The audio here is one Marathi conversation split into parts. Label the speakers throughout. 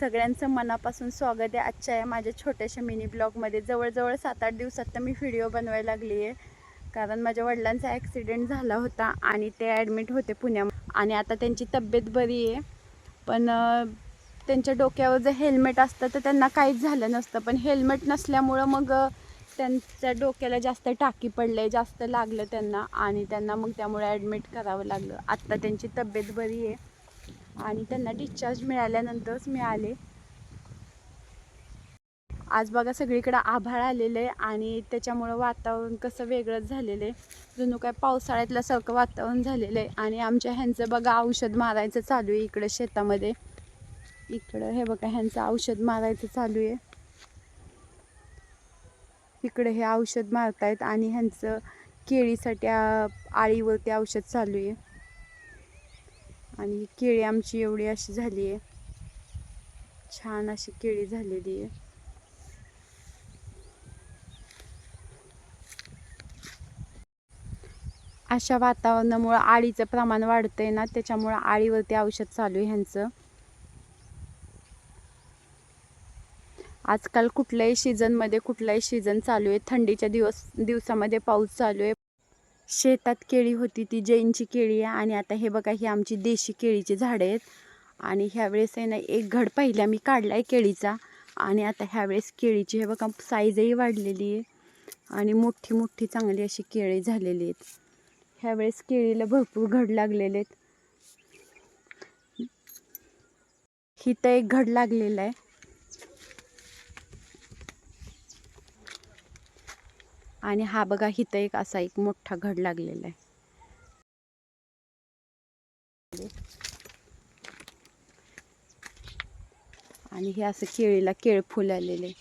Speaker 1: सगळ्यांचं मनापासून स्वागत आहे. आजच्या या माझ्या छोट्याशा मिनी ब्लॉगमध्ये. जवळजवळ सात आठ दिवसात तर मी व्हिडिओ बनवायला लागली आहे. कारण माझ्या वडिलांचा ॲक्सिडेंट झाला होता आणि ते ॲडमिट होते पुण्या आणि आता त्यांची तब्येत बरी आहे. पण त्यांच्या डोक्यावर जर हेल्मेट असतं तर त्यांना काहीच झालं नसतं. पण हेल्मेट नसल्यामुळं मग त्यांच्या डोक्याला जास्त टाकी पडले जास्त लागलं त्यांना. आणि त्यांना मग त्यामुळे ॲडमिट करावं लागलं. आत्ता त्यांची तब्येत बरी आहे. आणि त्यांना डिस्चार्ज मिळाल्यानंतरच मिळाले. आज बघा सगळीकडे आभाळ आलेलं आहे आणि त्याच्यामुळं वातावरण कसं वेगळंच झालेलं आहे. जणू काय पावसाळ्यातल्यासारखं वातावरण झालेलं आहे आणि आमच्या ह्यांचं बघा औषध मारायचं चालू आहे इकडं शेतामध्ये. इकडं हे बघा ह्यांचं औषध मारायचं चालू आहे. इकडे हे औषध मारतायत आणि ह्यांचं केळीसाठी आळीवरती औषध चालू आहे. आणि केळी आमची एवढी अशी झाली आहे. छान अशी केळी झालेली आहे. अशा वातावरणामुळं आळीचं प्रमाण वाढतंय ना त्याच्यामुळं आळीवरती औषध चालू आहे ह्यांचं. आजकाल कुठल्याही सीझनमध्ये कुठलाही सीझन चालू आहे. थंडीच्या दिवस दिवसामध्ये पाऊस चालू आहे. शेतात केळी होती ती जैनची केळी आहे आणि आता हे बघा ही आमची देशी केळीची झाडं आहेत. आणि ह्यावेळेस आहे ना एक घड पहिल्या मी काढला आहे केळीचा. आणि आता ह्यावेळेस केळीची हे बघा साईजही वाढलेली आहे. आणि मोठी मोठी चांगली अशी केळी झालेली आहेत. ह्यावेळेस केळीला भरपूर घड लागलेले आहेत. हिथं एक घड लागलेला आहे. आणि हा बघा हिथं एक असा एक मोठा घड लागलेला आहे. आणि हे असं केळीला केळ फुल आलेले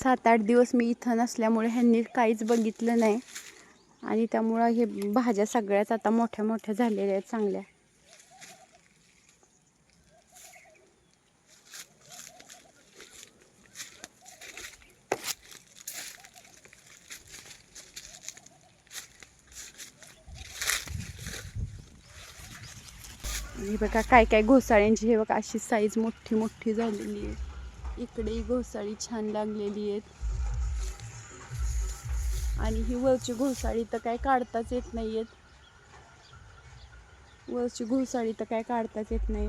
Speaker 1: सात आठ दिवस मी इथं नसल्यामुळे ह्यांनी काहीच बघितलं नाही. आणि त्यामुळं हे भाज्या सगळ्याच आता मोठ्या मोठ्या झालेल्या आहेत चांगल्या. हे बघा काय काय घोसाळ्यांची हे बघा अशी साईज मोठी मोठी झालेली आहे. इकडे घोसाळी छान लागलेली आहेत. आणि ही वरची घोसाळी तर काय काढताच येत नाही आहेत वरची घोसाळी तर काय काढताच येत नाही.